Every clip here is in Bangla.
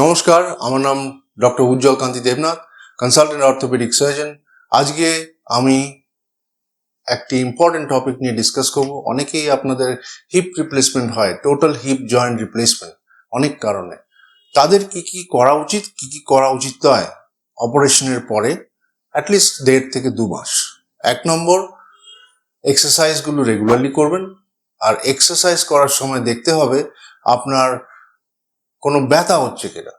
নমস্কার, আমার নাম doctor Ujjwal Kanti Debnath consultant orthopaedic surgeon আজকে আমি একটি ইম্পর্টেন্ট টপিক নিয়ে ডিসকাস করব। অনেকেই আপনাদের হিপ রিপ্লেসমেন্ট হয় টোটাল হিপ জয়েন্ট রিপ্লেসমেন্ট অনেক কারণে। তাদের কি কি করা উচিত, কি কি করা উচিত নয় অপারেশনের পরে অ্যাটলিস্ট দেড় থেকে দু মাস। এক নম্বর এক্সারসাইজগুলো রেগুলারলি করবেন। আর এক্সারসাইজ করার সময় দেখতে হবে আপনার কোনো ব্যথা হচ্ছে কিনা?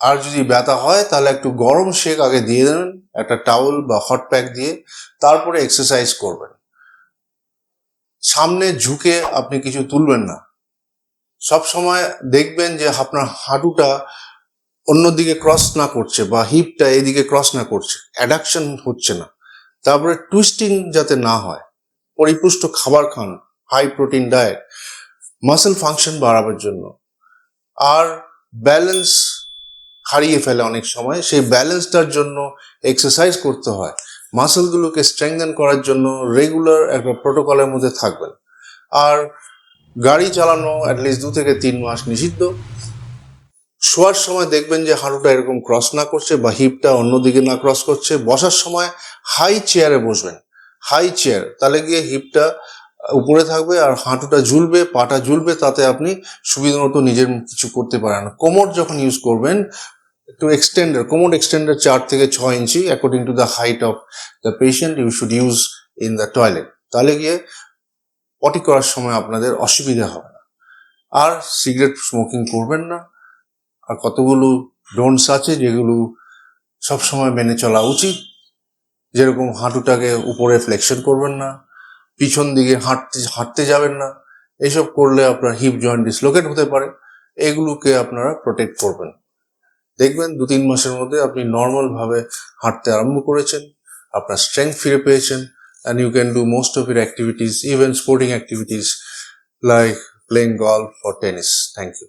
আর যদি ব্যথা হয়, তাহলে একটু গরম শেক আগে দিয়ে দেবেন, একটা টাওয়েল বা হট প্যাক দিয়ে, তারপরে এক্সারসাইজ করবেন। সামনে ঝুঁকে আপনি কিছু তুলবেন না। সব সময় দেখবেন যে আপনার হাঁটুটা অন্যদিকে ক্রস না করছে বা হিপটা এদিকে ক্রস না করছে অ্যাডাকশন হচ্ছে না। তারপরে টুইস্টিং যাতে না হয়, পরিপুষ্ট খাবার খান high protein diet muscle function বাড়াবার জন্য। আর ব্যালেন্স হারিয়ে ফেলে অনেক সময়। সেই ব্যালেন্সটার জন্য এক্সারসাইজ করতে হয়। মাসেলগুলোকে স্ট্রেংথেন করার জন্য রেগুলার একটা প্রোটোকলের মধ্যে থাকবেন। আর গাড়ি চালানো অ্যাটলিস্ট দু থেকে তিন মাস নিষিদ্ধ। শোয়ার সময় দেখবেন যে হাঁটুটা এরকম ক্রস না করছে বা হিপটা অন্যদিকে না ক্রস করছে। বসার সময় হাই চেয়ারে বসবেন। হাই চেয়ার তাহলে গিয়ে হিপটা উপরে থাকবে আর হাঁটুটা ঝুলবে, পাটা ঝুলবে, তাতে আপনি সুবিধা মতো নিজের কিছু করতে পারেন। কোমর যখন ইউজ করবেন, একটু এক্সটেন্ডার কোমর এক্সটেন্ডার চার থেকে ছ inch according to the height of the patient you should use in the toilet তাহলে গিয়ে পটি করার সময় আপনাদের অসুবিধা হবে না। আর সিগারেট স্মোকিং করবেন না। আর কতগুলো ডোন্টস আছে যেগুলো সবসময় মেনে চলা উচিত। যেরকম হাঁটুটাকে উপরে ফ্লেকশন করবেন না। পিছন দিকে হাঁটতে হাঁটতে যাবেন না। এসব করলে আপনার হিপ জয়েন্ট ডিসলোকেট হতে পারে। এগুলোকে আপনারা প্রোটেক্ট করবেন। দেখবেন দু তিন মাসের মধ্যে আপনি নর্মাল ভাবে হাঁটতে আরম্ভ করেছেন, আপনার স্ট্রেংথ ফিরে পেয়েছেন and you can do most of your activities even sporting activities like playing golf or tennis thank you